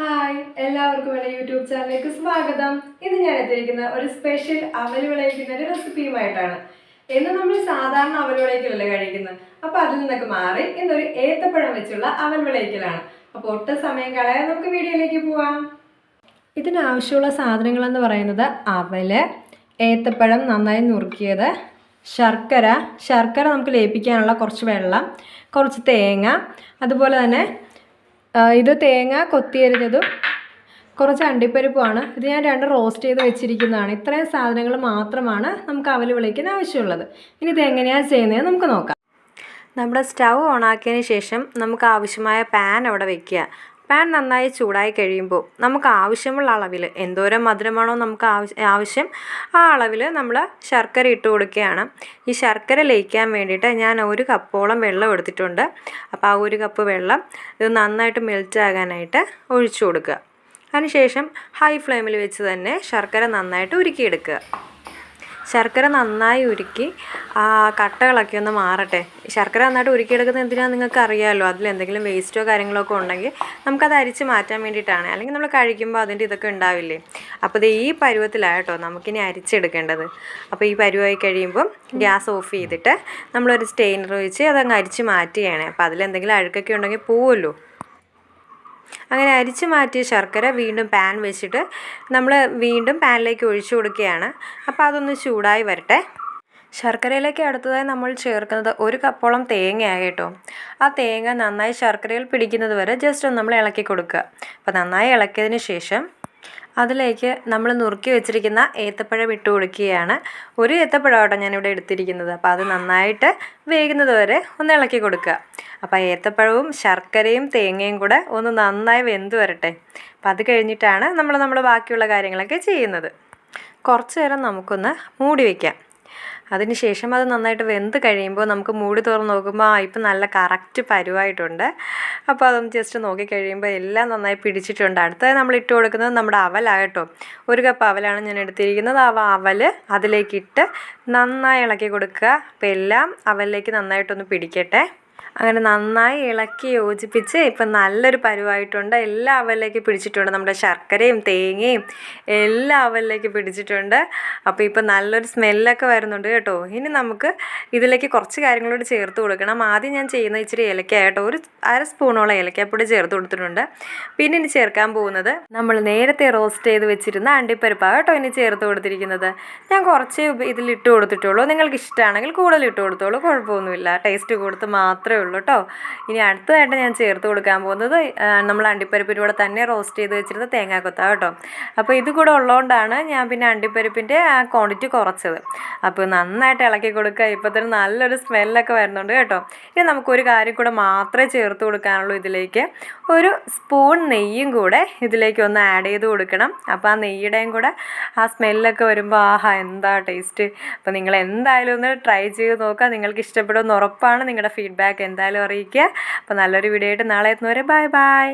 Hi എല്ലാവർക്കും എന്റെ YouTube ചാനലിലേക്ക് സ്വാഗതം. ഇന്ന് ഞാൻ എത്തിയിരിക്കുന്ന ഒരു സ്പെഷ്യൽ അവൽ വിളയിക്കുന്ന ഒരു റെസിപ്പിയുമായിട്ടാണ് ഇന്ന് നമ്മൾ സാധാരണ അവൽ വിളയിക്കലല്ലേ കഴിക്കുന്നത്? അപ്പോൾ അതിൽ നിന്നൊക്കെ മാറി ഇന്നൊരു ഏത്തപ്പഴം വെച്ചുള്ള അവൽ വിളയിക്കലാണ്. അപ്പോൾ ഒട്ടും സമയം കളയാൻ നമുക്ക് വീഡിയോയിലേക്ക് പോവാം. ഇതിനാവശ്യമുള്ള സാധനങ്ങളെന്ന് പറയുന്നത് അവൽ ഏത്തപ്പഴം നന്നായി നുറുക്കിയത് ശർക്കര. ശർക്കര നമുക്ക് ലയിപ്പിക്കാനുള്ള കുറച്ച് വെള്ളം കുറച്ച് തേങ്ങ അതുപോലെ തന്നെ ഇത് തേങ്ങ കൊത്തിയരിഞ്ഞതും കുറച്ച് അണ്ടിപ്പരിപ്പുമാണ്. ഇത് ഞാൻ രണ്ട് റോസ്റ്റ് ചെയ്ത് വെച്ചിരിക്കുന്നതാണ്. ഇത്രയും സാധനങ്ങൾ മാത്രമാണ് നമുക്ക് അവൽ വിളിക്കാൻ ആവശ്യമുള്ളത്. ഇനി ഇത് എങ്ങനെയാണ് ചെയ്യുന്നത് നമുക്ക് നോക്കാം. നമ്മുടെ സ്റ്റൗ ഓണാക്കിയതിന് ശേഷം നമുക്ക് ആവശ്യമായ പാൻ അവിടെ വെക്കുക. പാൻ നന്നായി ചൂടായി കഴിയുമ്പോൾ നമുക്ക് ആവശ്യമുള്ള അളവിൽ എന്തോരം മധുരമാണോ നമുക്ക് ആവശ്യ ആ അളവിൽ നമ്മൾ ശർക്കര ഇട്ട് കൊടുക്കുകയാണ്. ഈ ശർക്കര ലയിക്കാൻ വേണ്ടിയിട്ട് ഞാൻ ഒരു കപ്പോളം വെള്ളം എടുത്തിട്ടുണ്ട്. അപ്പോൾ ആ ഒരു കപ്പ് വെള്ളം ഇത് നന്നായിട്ട് മെൽറ്റാകാനായിട്ട് ഒഴിച്ചു കൊടുക്കുക. അതിനുശേഷം ഹൈ ഫ്ലെയിമിൽ വെച്ച് തന്നെ ശർക്കര നന്നായിട്ട് ഉരുക്കിയെടുക്കുക. ശർക്കര നന്നായി ഉരുക്കി ആ കട്ടകളൊക്കെ ഒന്ന് മാറട്ടെ. ശർക്കര നന്നായിട്ട് ഉരുക്കിയെടുക്കുന്നത് എന്തിനാണെന്ന് നിങ്ങൾക്ക് അറിയാമല്ലോ അതിൽ എന്തെങ്കിലും വേസ്റ്റോ കാര്യങ്ങളോ ഒക്കെ ഉണ്ടെങ്കിൽ നമുക്കത് അരിച്ച് മാറ്റാൻ വേണ്ടിയിട്ടാണ്. അല്ലെങ്കിൽ നമ്മൾ കഴിക്കുമ്പോൾ അതിന്റെ ഇതൊക്കെ ഉണ്ടാവില്ലേ? അപ്പോൾ ഇത് ഈ പരുവത്തിലായിട്ടോ നമുക്കിനി അരിച്ചെടുക്കേണ്ടത്. അപ്പോൾ ഈ പരുവായി കഴിയുമ്പം ഗ്യാസ് ഓഫ് ചെയ്തിട്ട് നമ്മളൊരു സ്റ്റെയിനർ വെച്ച് അതങ്ങ് അരിച്ച് മാറ്റുകയാണ്. അപ്പോൾ അതിലെന്തെങ്കിലും അഴുക്കൊക്കെ ഉണ്ടെങ്കിൽ പോവുമല്ലോ. അങ്ങനെ അരിച്ചു മാറ്റിയ ശർക്കര വീണ്ടും പാൻ വെച്ചിട്ട് നമ്മൾ വീണ്ടും പാനിലേക്ക് ഒഴിച്ചു കൊടുക്കുകയാണ്. അപ്പോൾ അതൊന്ന് ചൂടായി വരട്ടെ. ശർക്കരയിലേക്ക് അടുത്തതായി നമ്മൾ ചേർക്കുന്നത് ഒരു കപ്പോളം തേങ്ങയാണ് കേട്ടോ. ആ തേങ്ങ നന്നായി ശർക്കരയിൽ പിടിക്കുന്നത് വരെ ജസ്റ്റ് ഒന്ന് നമ്മൾ ഇളക്കി കൊടുക്കുക. അപ്പോൾ നന്നായി ഇളക്കിയതിന് ശേഷം അതിലേക്ക് നമ്മൾ നുറുക്കി വെച്ചിരിക്കുന്ന ഏത്തപ്പഴം ഇട്ട് കൊടുക്കുകയാണ്. ഒരു ഏത്തപ്പഴം ഞാനിവിടെ എടുത്തിരിക്കുന്നത്. അപ്പോൾ അത് നന്നായിട്ട് വേകുന്നത് വരെ ഒന്ന് ഇളക്കി കൊടുക്കുക. അപ്പോൾ ഏത്തപ്പഴവും ശർക്കരയും തേങ്ങയും കൂടെ ഒന്ന് നന്നായി വെന്ത് വരട്ടെ. അപ്പോൾ അത് കഴിഞ്ഞിട്ടാണ് നമ്മൾ നമ്മൾ ബാക്കിയുള്ള കാര്യങ്ങളൊക്കെ ചെയ്യുന്നത്. കുറച്ച് നേരം നമുക്കൊന്ന് മൂടി വയ്ക്കാം അതിനുശേഷം അത് നന്നായിട്ട് വെന്ത് കഴിയുമ്പോൾ നമുക്ക് മൂടി തുറന്ന് നോക്കുമ്പോൾ ആ ഇപ്പം നല്ല കറക്റ്റ് പരുവായിട്ടുണ്ട്. അപ്പോൾ അതൊന്ന് ജസ്റ്റ് നോക്കി കഴിയുമ്പോൾ എല്ലാം നന്നായി പിടിച്ചിട്ടുണ്ട്. അടുത്തത് നമ്മൾ ഇട്ട് കൊടുക്കുന്നത് നമ്മുടെ അവലാകട്ടോ ഒരു കപ്പ് അവലാണ് ഞാൻ എടുത്തിരിക്കുന്നത്. ആ അവൽ അതിലേക്കിട്ട് നന്നായി ഇളക്കി കൊടുക്കുക. അപ്പോൾ എല്ലാം അവലിലേക്ക് നന്നായിട്ടൊന്ന് പിടിക്കട്ടെ. അങ്ങനെ നന്നായി ഇളക്കി യോജിപ്പിച്ച് ഇപ്പം നല്ലൊരു പരുവായിട്ടുണ്ട്. എല്ലാ അവലിലേക്ക് പിടിച്ചിട്ടുണ്ട്. നമ്മുടെ ശർക്കരയും തേങ്ങയും എല്ലാ അവലിലേക്ക് പിടിച്ചിട്ടുണ്ട്. അപ്പോൾ ഇപ്പം നല്ലൊരു സ്മെല്ലൊക്കെ വരുന്നുണ്ട് കേട്ടോ. ഇനി നമുക്ക് ഇതിലേക്ക് കുറച്ച് കാര്യങ്ങളോട് ചേർത്ത് കൊടുക്കണം. ആദ്യം ഞാൻ ചെയ്യുന്ന ഇച്ചിരി ഏലക്ക കേട്ടോ. ഒരു അര സ്പൂണോളം ഏലക്കാപ്പൊടി ചേർത്ത് കൊടുത്തിട്ടുണ്ട്. പിന്നെ ഇനി ചേർക്കാൻ പോകുന്നത് നമ്മൾ നേരത്തെ റോസ്റ്റ് ചെയ്ത് വെച്ചിരുന്ന അണ്ടിപ്പരിപ്പാണ് കേട്ടോ ഇനി ചേർത്ത് കൊടുത്തിരിക്കുന്നത്. ഞാൻ കുറച്ചേ ഇതിലിട്ട് കൊടുത്തിട്ടുള്ളൂ. നിങ്ങൾക്ക് ഇഷ്ടമാണെങ്കിൽ കൂടുതൽ ഇട്ട് കൊടുത്തോളൂ. കുഴപ്പമൊന്നുമില്ല. ടേസ്റ്റ് കൊടുത്ത് മാത്രമേ ഉള്ളൂ കേട്ടോ ഇനി അടുത്തതായിട്ട് ഞാൻ ചേർത്ത് കൊടുക്കാൻ പോകുന്നത് നമ്മൾ അണ്ടിപ്പരിപ്പിന്റെ കൂടെ തന്നെ റോസ്റ്റ് ചെയ്ത് വെച്ചിരുന്ന തേങ്ങാക്കൊത്ത കേട്ടോ അപ്പോൾ ഇത് കൂടെ ഉള്ളതുകൊണ്ടാണ് ഞാൻ പിന്നെ അണ്ടിപ്പരിപ്പിന്റെ ആ ക്വാണ്ടിറ്റി കുറച്ചത്. അപ്പോൾ നന്നായിട്ട് ഇളക്കി കൊടുക്കുക ഇപ്പോൾ തന്നെ നല്ലൊരു സ്മെല്ലൊക്കെ വരുന്നുണ്ട് കേട്ടോ. ഇനി നമുക്കൊരു കാര്യം കൂടെ മാത്രമേ ചേർത്ത് കൊടുക്കാനുള്ളൂ ഇതിലേക്ക്. ഒരു സ്പൂൺ നെയ്യും കൂടെ ഇതിലേക്ക് ഒന്ന് ആഡ് ചെയ്ത് കൊടുക്കണം. അപ്പോൾ ആ നെയ്യുടെയും കൂടെ ആ സ്മെല്ലൊക്കെ വരുമ്പോൾ ആഹാ എന്താ ടേസ്റ്റ് അപ്പോൾ നിങ്ങൾ എന്തായാലും ഒന്ന് ട്രൈ ചെയ്ത് നോക്കുക നിങ്ങൾക്ക് ഇഷ്ടപ്പെടുമെന്ന് ഉറപ്പാണ് നിങ്ങളുടെ ഫീഡ്ബാക്ക് എന്തായാലും അറിയിക്കുക. അപ്പോൾ നല്ലൊരു വീഡിയോ ആയിട്ട് നാളെ എത്തുന്നവരെ ബൈ ബൈ